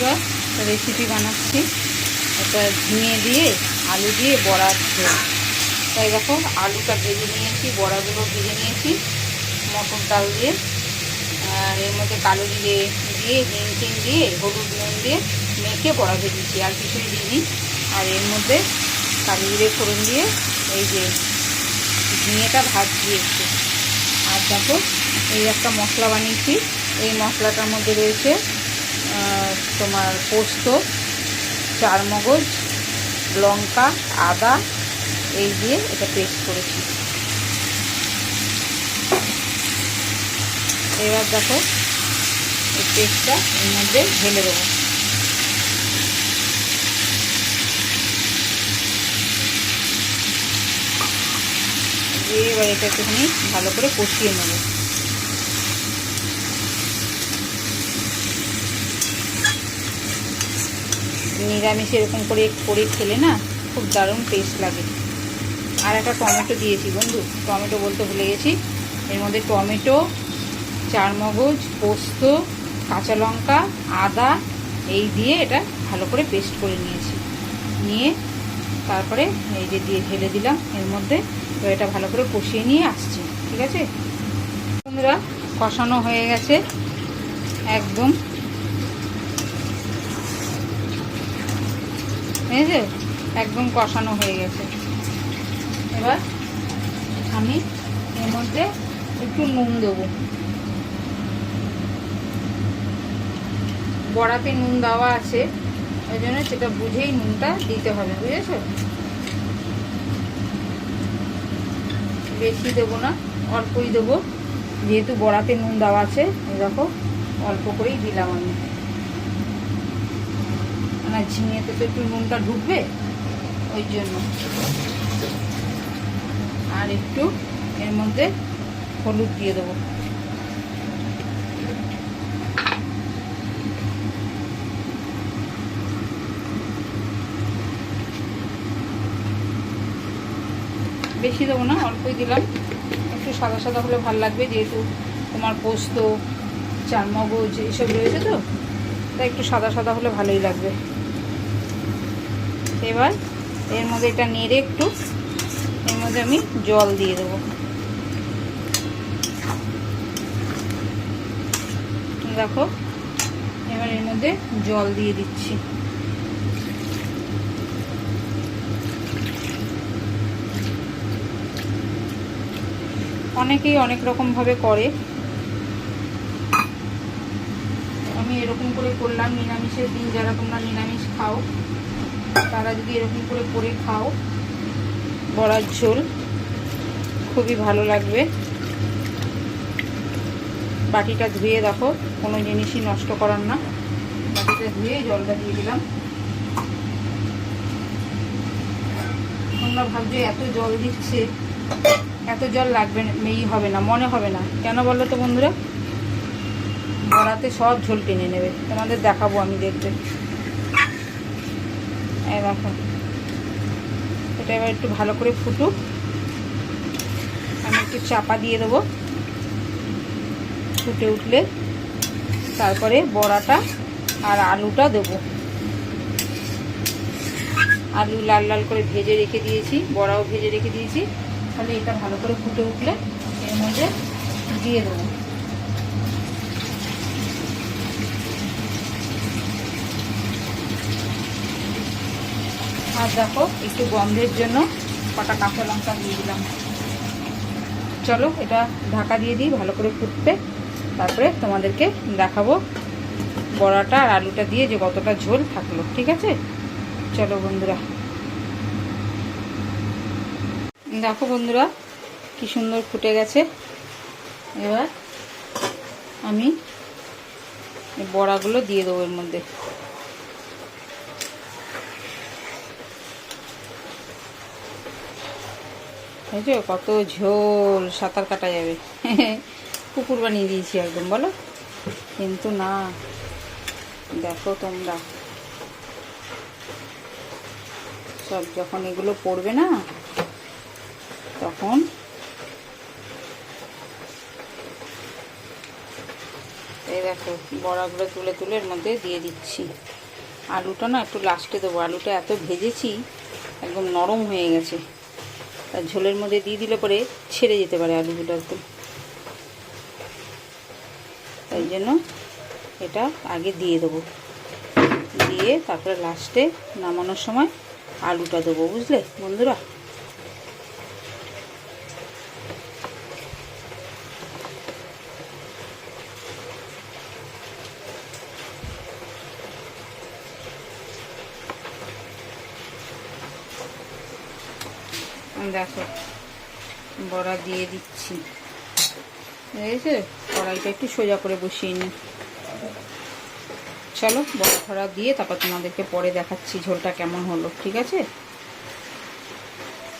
বন্ধুরা রেসিপি বানাচ্ছি। একটা ঝিঙে দিয়ে, আলু দিয়ে বড়া ঝোল। তাই দেখো, আলুটা ভেজে নিয়েছি, বড়াগুলো ভেজে নিয়েছি, মটর ডাল দিয়ে। আর এর মধ্যে কালো জিরে দিয়ে, হিং টিং দিয়ে, হলুদ নুন দিয়ে মেখে বড়া ভেজেছি, আর কিছুই দিইনি। আর এর মধ্যে কালো জিরে ফোড়ন দিয়ে এই যে ঝিঙেটা ভাত একটু। আর দেখো, এই একটা মশলা বানিয়েছি। এই মশলাটার মধ্যে রয়েছে তোমার পোস্ত, চারমগজ, লঙ্কা, আদা, এই দিয়ে এটা পেস্ট করেছি। এবার দেখো, এই পেস্টটা এর মধ্যে ঢেলে দেবো। এবার এটা একটুখানি ভালো করে কষিয়ে নেব। নিরামিষ এরকম করে করে খেলে না খুব দারুণ টেস্ট লাগে। আর একটা টমেটো দিয়েছি বন্ধু, টমেটো বলতে ভুলে গেছি। এর মধ্যে টমেটো, চারমগজ, পোস্ত, কাঁচা লঙ্কা, আদা, এই দিয়ে এটা ভালো করে পেস্ট করে নিয়েছি। নিয়ে তারপরে এই যে দিয়ে ঢেলে দিলাম, এর মধ্যে তো এটা ভালো করে কষিয়ে নিয়ে আসছি, ঠিক আছে? বন্ধুরা, কষানো হয়ে গেছে। একদম বুঝেছে একদম কষানো হয়ে গেছে। এবার আমি এর মধ্যে একটু নুন দেবো। বড়াতে নুন দেওয়া আছে ওই জন্য সেটা বুঝেই নুনটা দিতে হবে, বুঝেছ? বেশি দেবো না, অল্পই দেবো। যেহেতু বড়াতে নুন দেওয়া আছে, এই দেখো, অল্প করেই দিলাম আমি। না ঝিঙেতে তো একটু নুনটা ঢুকবে, ওই জন্য। আর একটু এর মধ্যে হলুদ দিয়ে দেবো। বেশি দেবো না, অল্পই দিলাম। একটু সাদা সাদা হলে ভালো লাগবে, যেহেতু তোমার পোস্ত, চারমগজ, এইসব রয়েছে তো, তাই একটু সাদা সাদা হলে ভালোই লাগবে। এবার এর মধ্যে এটা নেড়ে একটু, এর মধ্যে আমি জল দিয়ে দেবো। দেখো, এবার এর মধ্যে জল দিয়ে দিচ্ছি। অনেকেই অনেক রকমভাবে করে। আমি এরকম করে করলাম, নিরামিষের দিন যারা তোমরা নিরামিষ খাও তারা যদি এরকম করে করে খাও, বড়ার ঝোল, খুবই ভালো লাগবে। বাটিটা ধুয়ে দেখো, কোনো জিনিসই নষ্ট করার না। বাটিটা ধুয়ে জলটা দিয়ে দিলাম। তোমরা ভাবছ এত জল দিচ্ছে, এত জল লাগবে এই হবে না, মনে হবে না। কেন বলল তো বন্ধুরা? বড়াতে সব ঝোল টেনে নেবে। তোমাদের দেখাবো আমি দেখবে এই দেখো। এটা এবার একটু ভালো করে ফুটুক। আমি একটু চাপা দিয়ে দেবো। ফুটে উঠলে তারপরে বড়াটা আর আলুটা দেবো। আলু লাল লাল করে ভেজে রেখে দিয়েছি, বড়াও ভেজে রেখে দিয়েছি। তাহলে এটা ভালো করে ফুটে উঠলে এর মধ্যে দিয়ে দেবো। আর দেখো একটু গন্ধের জন্য কটা কাঁচা লঙ্কা দিয়ে দিলাম। চলো, এটা ঢাকা দিয়ে দিই, ভালো করে ফুটতে। তারপরে তোমাদেরকে দেখাবো বড়াটা আর আলুটা দিয়ে যে কতটা ঝোল থাকল, ঠিক আছে? চলো বন্ধুরা। দেখো বন্ধুরা, কি সুন্দর ফুটে গেছে। এবার আমি বড়াগুলো দিয়ে দেবো এর মধ্যে। বুঝছ কত ঝোল, সাঁতার কাটা যাবে। পুকুর বানিয়ে দিয়েছি একদম, বলো? কিন্তু না, দেখো তোমরা। সব যখন এগুলো পড়বে না, তখন এই দেখো, বড়াগুলো তুলে তুলে এর মধ্যে দিয়ে দিচ্ছি। আলুটা না একটু লাস্টে দেবো। আলুটা এত ভেজেছি, একদম নরম হয়ে গেছে। তার ঝোলের মধ্যে দিয়ে দিলে পরে ছেড়ে যেতে পারে আলুগুলো একদম তাই জন্য এটা আগে দিয়ে দেবো। দিয়ে তারপরে লাস্টে নামানোর সময় আলুটা দেবো, বুঝলে বন্ধুরা? দেখো, বড়া দিয়ে দিচ্ছি। এসে কড়াইটা একটু সোজা করে বসিয়ে নি চলো, বড়া ফড়া দিয়ে তারপর তোমাদেরকে পরে দেখাচ্ছি ঝোলটা কেমন হলো, ঠিক আছে?